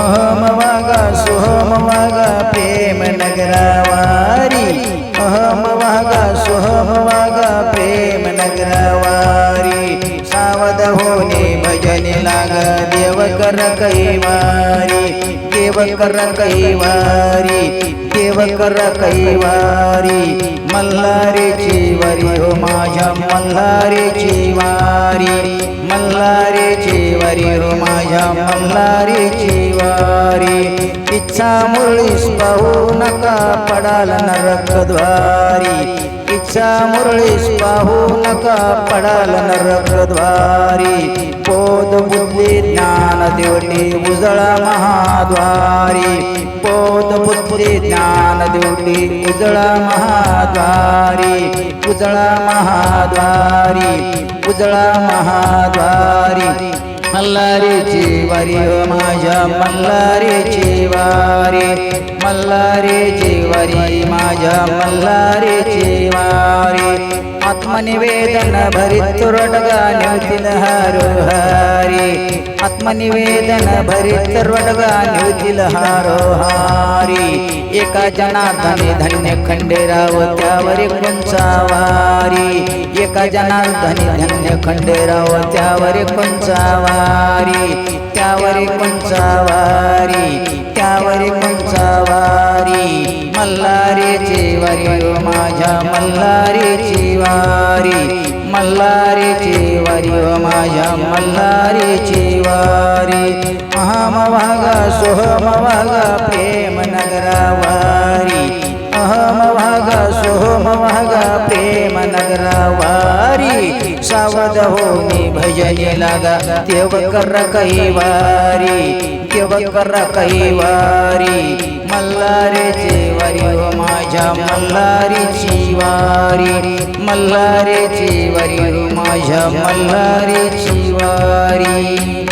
अहम वागा सोहम वागा प्रेम नगरावारी अहम वागा सोहम वागा प्रेम नगरावारी सावध होणे भजन लाग देव कर कई वारी देव कर कई वारी देव कर कई वारी मल्हारीची वारी हो माझ्या मल्हारीची वारी मल्हारीची वारी रो माझ्या मल्हारीची वारी इच्छा मुरळीस पाहू नका पडाल नरकद्वारी इच्छा मुरळीस पाहू नका पडाल नरकद्वारी पोद बुद्धी ज्ञान देवटी उजळा महाद्वारी. पोद बुद्धी ज्ञान देवटी उजळा महाद्वारी. उजळा महाद्वारी उजळा महाद्वारी. मल्हारीची वारी हो माझ्या मल्हारीची वारी. मल्हारीची वारी माझ्या मल्हारीची वारी. आत्मनिवेदन तुरट रोडगा निवतील हारो हारी आत्मनिवेदन भरीत रोडगा निवतील हारो एका जनार्दने धन्य खंडेराव त्यावरी कोणचा वारी एका जनार्दने धन्य खंडेराव त्यावरी पंचावारी वारी त्यावरी कोणचा वारी त्यावरी कोणचा वारी मल्हारीची वारी माझ्या मल्हारीची वारी. मल्हारीची वारी हो माझ्या मल्हारीची वारी. अहम भागा सोहम भागा प्रेम नगरावारी अहम वागा सोहम भागा प्रेम नगरावारी सावध होनी भजने लागा देव कर वारी. देव कर वारी. मल्हारीची वारी हो माझ्या मल्हारीची वारी मल्हारीची वारी हो माझ्या मल्हारीची वारी.